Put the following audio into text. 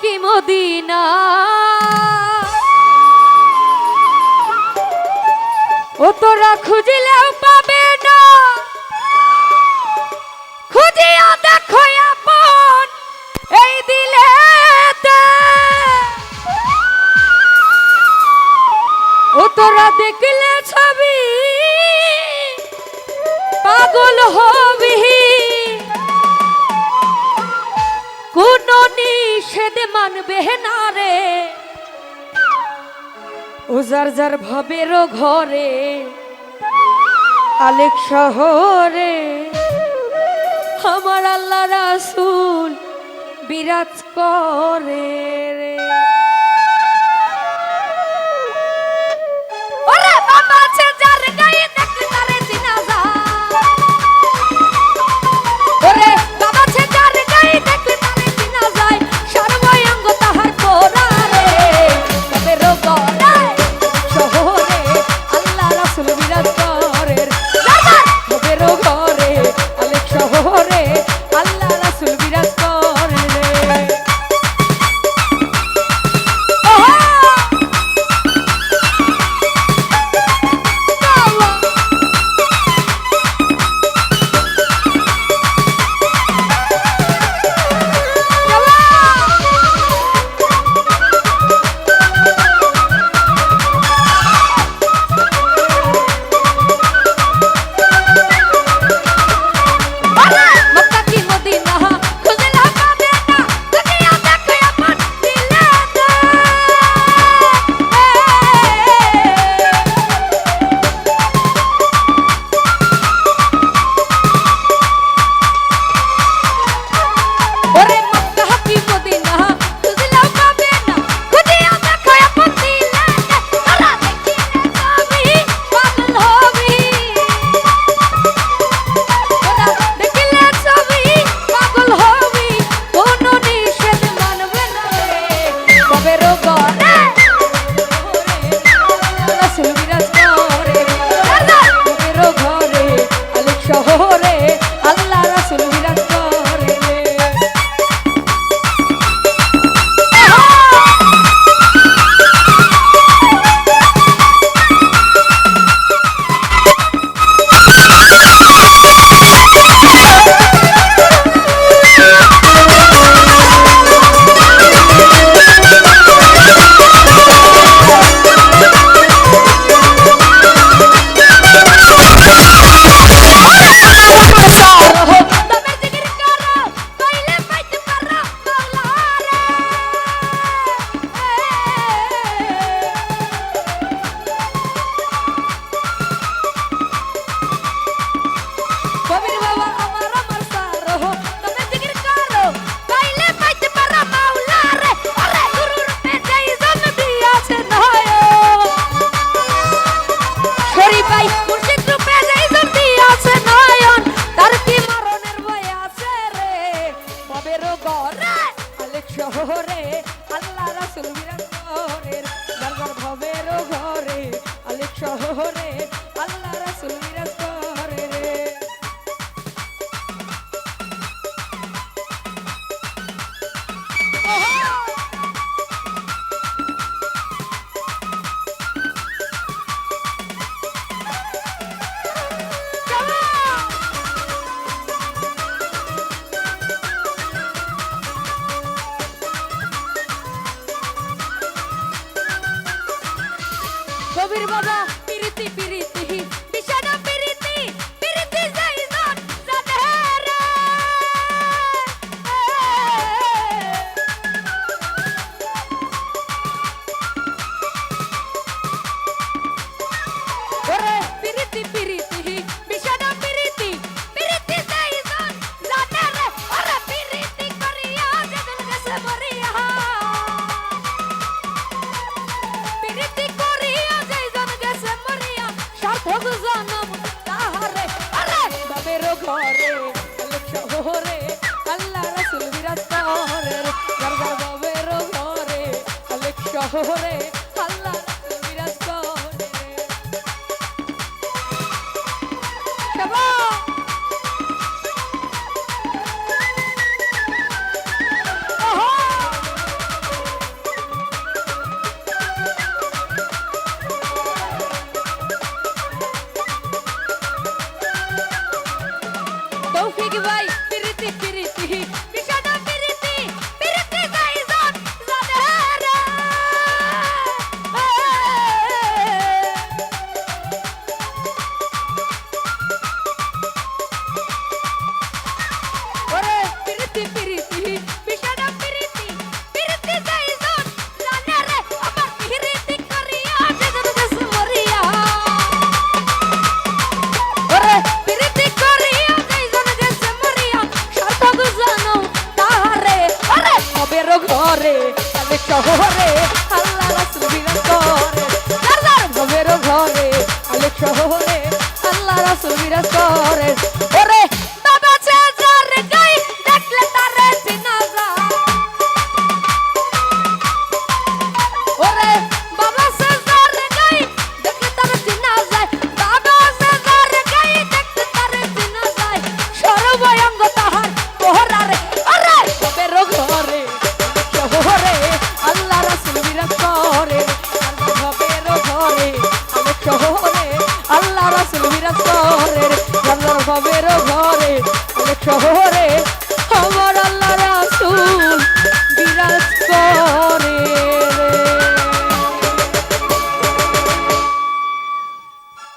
কি মদিনা? ও তোরা খুঁজলেও বেদে মানবে না রে। ও যার যার ভবের ঘরে, আলেক শহরে, আমার আল্লাহ রাসুল বিরাজ করে রে। আল্লাহ রাসুল বিরাট ঘরের দরবার ভবের ঘরে আলেক শহরে biri baba. শহরে আল্লাহ বিরাজ করে তৌফিক ভাই করে আল্লাহর ভবের ঘরে শহরে